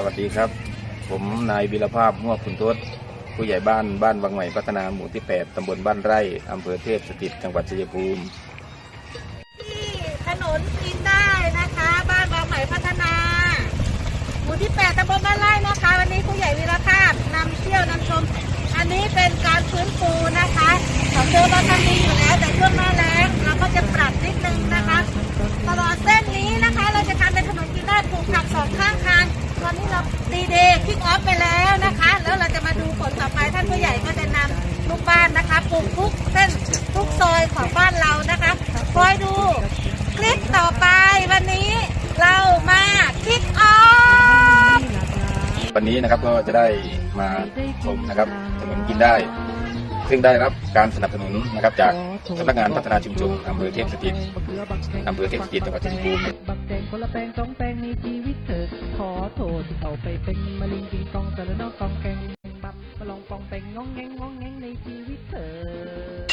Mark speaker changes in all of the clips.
Speaker 1: สวัสดีครับ ผมนายวิรภาพม่วงขุนทศผู้ใหญ่บ้านบ้านวังใหม่พัฒนาหมู่ที่ 8 ตำบลบ้านไร่อำเภอเทพสถิต จังหวัดชัยภูมิ
Speaker 2: ที่ถนนปีนได้นะคะ บ้านบางใหม่พัฒนา หมู่ที่ 8 ตำบลบ้านไร่นะ ทุกซอยของบ้านเรานะคะคอยดูคลิปต่อไปวันนี้เรามาคิกออฟ
Speaker 1: วันนี้นะครับก็จะได้มาชมนะครับถนนกินได้ ซึ่งได้รับการสนับสนุนนะครับจากสำนักงานพัฒนาชุมชนอำเภอเทพสถิตอำเภอเทพสถิตจังหวัดชัยภูมิ
Speaker 3: บักแตงคนละแปลงสองแปลงในชีวิตเธอขอโทษที่เอาไปเป็นมะลิงปิงปองแต่ละนอกกองแกงบับมาลองปองแปงงองแงงงองแงงในชีวิตเธอ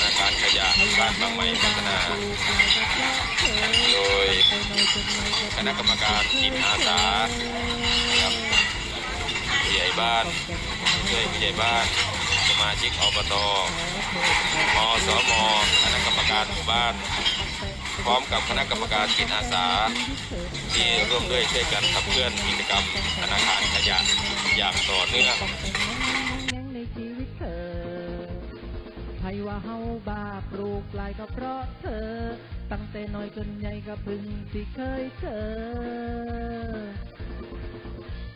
Speaker 1: อาคารขยะ บ้านบางใหม่พัฒนา โดยคณะกรรมการจิตอาสาครับผู้ใหญ่บ้านช่วยผู้ใหญ่บ้าน สมาชิกอบตมสมคณะกรรมการหมู่บ้าน พร้อมกับคณะกรรมการจิตอาสา ที่ร่วมด้วยช่วยกันขับเคลื่อนกิจกรรมธนาคารขยะอย่างต่อเนื่อง
Speaker 3: เฮาบาปลูกลายก็เพราะเธอ ตั้งแต่น้อยจนใหญ่ก็พึ่งที่เคยเจอ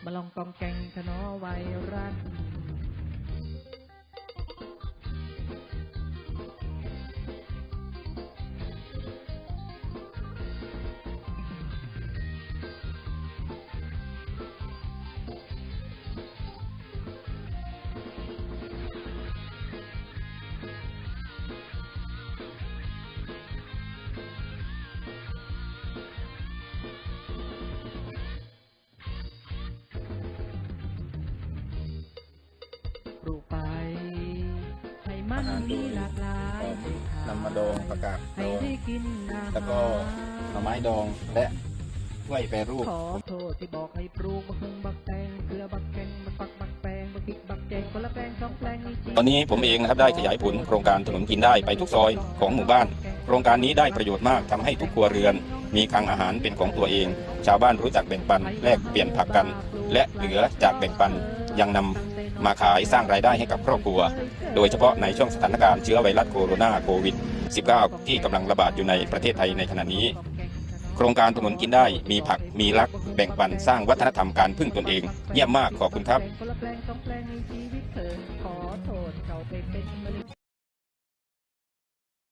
Speaker 3: มาลองกองแกงขนอไวรัน
Speaker 1: อาหารโด
Speaker 3: มี
Speaker 1: ย
Speaker 3: หลากหลาย
Speaker 1: นำมาดองประกาศด
Speaker 3: ให้
Speaker 1: อง
Speaker 3: ได้กินอาหาร
Speaker 1: แล้วก็หน่อไม้ดองและกล้วยแปรรูป
Speaker 3: ขอโทษที่บอกให้ปลูกบักฮึงบักแตงเกลือบักแกงบักปักบักแปงบักพริกบักแกงคนละแปลงสองแปลงนี่จริง
Speaker 1: ตอนนี้ผมเองนะครับได้ขยายผลโครงการถนนกินได้ไปทุกซอยของหมู่บ้าน โครงการนี้ได้ประโยชน์มากทำให้ทุกครัวเรือน มีคลังอาหารเป็นของตัวเอง ชาวบ้านรู้จักแบ่งปันแลกเปลี่ยนผักกัน และเหลือจากแบ่งปันยังนำ มาขายสร้างรายได้ให้กับครอบครัว โดยเฉพาะในช่วงสถานการณ์เชื้อไวรัสโคโรนาโควิด -19 ที่กำลังระบาดอยู่ในประเทศไทยในขณะนี้ โครงการถนนกินได้มีผักมีรัก แบ่งปันสร้างวัฒนธรรมการพึ่งตนเอง เยี่ยมมากขอบคุณครับ